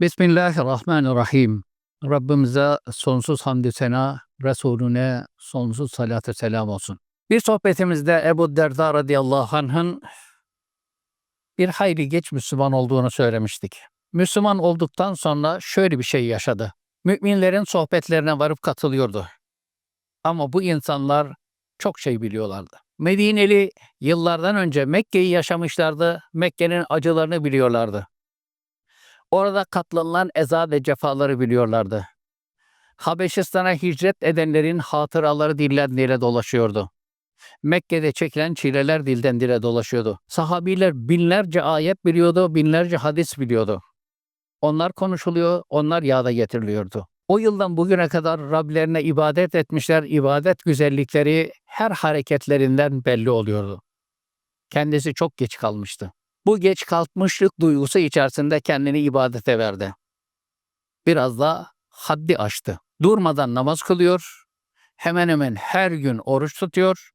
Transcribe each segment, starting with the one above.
Bismillahirrahmanirrahim. Rabbimize sonsuz hamdü sena, Resulüne sonsuz salatü selam olsun. Bir sohbetimizde Ebu Derda radıyallahu anh'ın bir hayli geç Müslüman olduğunu söylemiştik. Müslüman olduktan sonra şöyle bir şey yaşadı. Müminlerin sohbetlerine varıp katılıyordu. Ama bu insanlar çok şey biliyorlardı. Medineli yıllardan önce Mekke'yi yaşamışlardı. Mekke'nin acılarını biliyorlardı. Orada katlanılan eza ve cefaları biliyorlardı. Habeşistan'a hicret edenlerin hatıraları dilden dile dolaşıyordu. Mekke'de çekilen çileler dilden dile dolaşıyordu. Sahabiler binlerce ayet biliyordu, binlerce hadis biliyordu. Onlar konuşuluyor, onlar yağda getiriliyordu. O yıldan bugüne kadar Rablerine ibadet etmişler, ibadet güzellikleri her hareketlerinden belli oluyordu. Kendisi çok geç kalmıştı. Bu geç kalkmışlık duygusu içerisinde kendini ibadete verdi. Biraz da haddi aştı. Durmadan namaz kılıyor, hemen hemen her gün oruç tutuyor,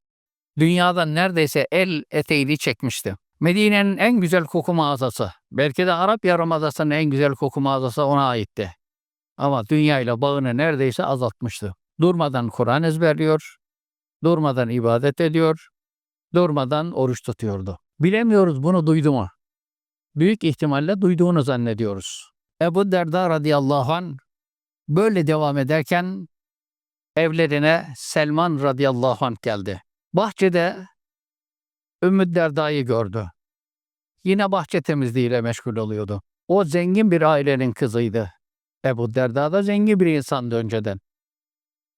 dünyadan neredeyse el eteğini çekmişti. Medine'nin en güzel koku mağazası, belki de Arap Yarımadası'nın en güzel koku mağazası ona aitti. Ama dünyayla bağını neredeyse azaltmıştı. Durmadan Kur'an ezberliyor, durmadan ibadet ediyor, durmadan oruç tutuyordu. Bilemiyoruz bunu duydu mu? Büyük ihtimalle duyduğunu zannediyoruz. Ebu Derda radıyallahu an böyle devam ederken evlerine Selman radıyallahu anh geldi. Bahçede Ümmü Derda'yı gördü. Yine bahçe temizliğiyle meşgul oluyordu. O zengin bir ailenin kızıydı. Ebu Derda da zengin bir insandı önceden.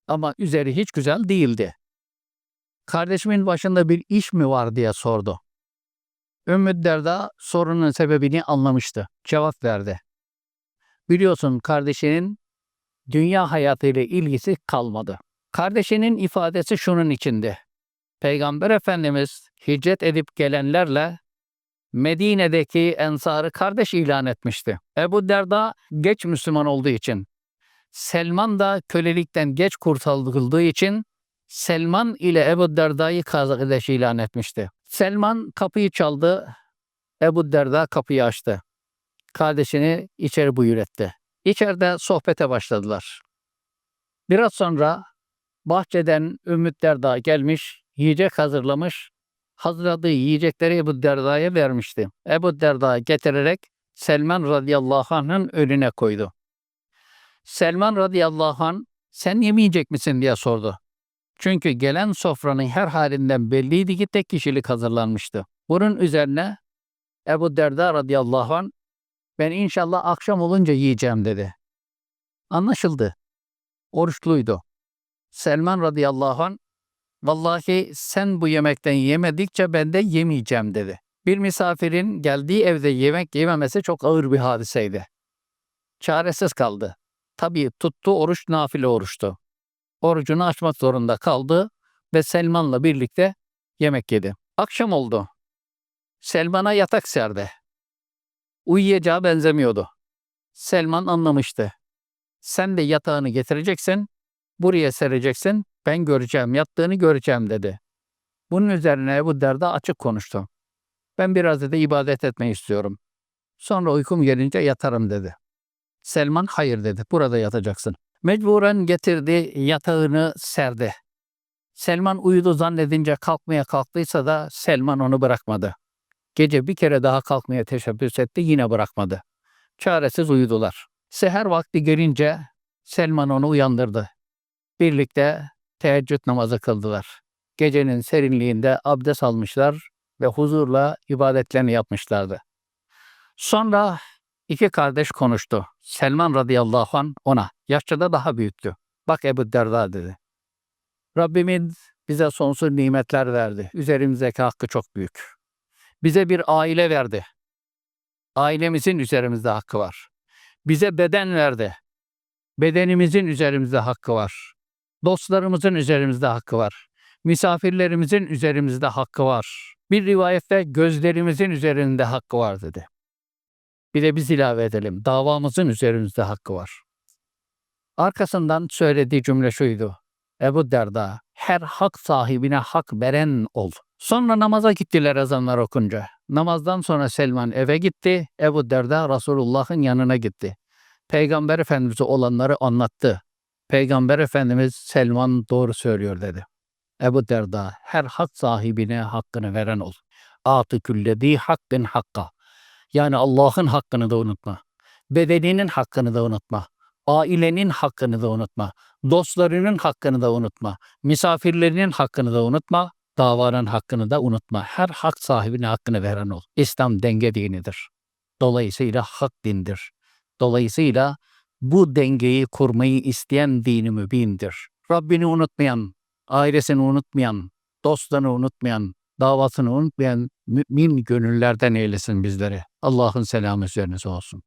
Ama üzeri hiç güzel değildi. Kardeşimin başında bir iş mi var diye sordu. Ümmü Derda sorunun sebebini anlamıştı. Cevap verdi. Biliyorsun kardeşinin dünya hayatıyla ilgisi kalmadı. Kardeşinin ifadesi şunun içindi. Peygamber Efendimiz hicret edip gelenlerle Medine'deki ensarı kardeş ilan etmişti. Ebu Derda geç Müslüman olduğu için, Selman da kölelikten geç kurtarıldığı için Selman ile Ebu Derda'yı kardeş ilan etmişti. Selman kapıyı çaldı, Ebu Derda kapıyı açtı. Kardeşini içeri buyur etti. İçeride sohbete başladılar. Biraz sonra bahçeden Ümmü Derda gelmiş, yiyecek hazırlamış, hazırladığı yiyecekleri Ebu Derda'ya vermişti. Ebu Derda getirerek Selman radıyallahu anh'ın önüne koydu. Selman radıyallahu anh sen yemeyecek misin diye sordu. Çünkü gelen sofranın her halinden belliydi ki tek kişilik hazırlanmıştı. Bunun üzerine Ebu Derda radıyallahu anh ben inşallah akşam olunca yiyeceğim dedi. Anlaşıldı. Oruçluydu. Selman radıyallahu anh Vallahi sen bu yemekten yemedikçe ben de yemeyeceğim dedi. Bir misafirin geldiği evde yemek yememesi çok ağır bir hadiseydi. Çaresiz kaldı. Tabii tuttu oruç nafile oruçtu. Orucunu açmak zorunda kaldı ve Selman'la birlikte yemek yedi. Akşam oldu. Selman'a yatak serdi. Uyuyacağı benzemiyordu. Selman anlamıştı. Sen de yatağını getireceksin, buraya sereceksin, ben göreceğim, yattığını göreceğim dedi. Bunun üzerine Ebu Derda açık konuştu. Ben biraz da ibadet etmeyi istiyorum. Sonra uykum gelince yatarım dedi. Selman hayır dedi. Burada yatacaksın. Mecburen getirdi yatağını serdi. Selman uyudu zannedince kalkmaya kalktıysa da Selman onu bırakmadı. Gece bir kere daha kalkmaya teşebbüs etti yine bırakmadı. Çaresiz uyudular. Seher vakti gelince Selman onu uyandırdı. Birlikte teheccüd namazı kıldılar. Gecenin serinliğinde abdest almışlar ve huzurla ibadetlerini yapmışlardı. Sonra iki kardeş konuştu. Selman radıyallahu an ona, yaşça da daha büyüktü. Bak Ebu Derda dedi. Rabbimiz bize sonsuz nimetler verdi. Üzerimizdeki hakkı çok büyük. Bize bir aile verdi. Ailemizin üzerimizde hakkı var. Bize beden verdi. Bedenimizin üzerimizde hakkı var. Dostlarımızın üzerimizde hakkı var. Misafirlerimizin üzerimizde hakkı var. Bir rivayette gözlerimizin üzerinde hakkı var dedi. Bir de biz ilave edelim. Davamızın üzerimizde hakkı var. Arkasından söylediği cümle şuydu. Ebu Derda, her hak sahibine hak veren ol. Sonra namaza gittiler ezanlar okunca. Namazdan sonra Selman eve gitti, Ebu Derda Resulullah'ın yanına gitti. Peygamber Efendimiz'e olanları anlattı. Peygamber Efendimiz Selman doğru söylüyor dedi. Ebu Derda her hak sahibine hakkını veren ol. Atı külledi hakkın hakka. Yani Allah'ın hakkını da unutma. Bedeninin hakkını da unutma. Ailenin hakkını da unutma. Dostlarının hakkını da unutma. Misafirlerinin hakkını da unutma. Davanın hakkını da unutma. Her hak sahibine hakkını veren ol. İslam denge dinidir. Dolayısıyla hak dindir. Dolayısıyla bu dengeyi kurmayı isteyen dini mübindir. Rabbini unutmayan, ailesini unutmayan, dostlarını unutmayan, davasını unutmayan mümin gönüllerden eylesin bizleri. Allah'ın selamı üzerinize olsun.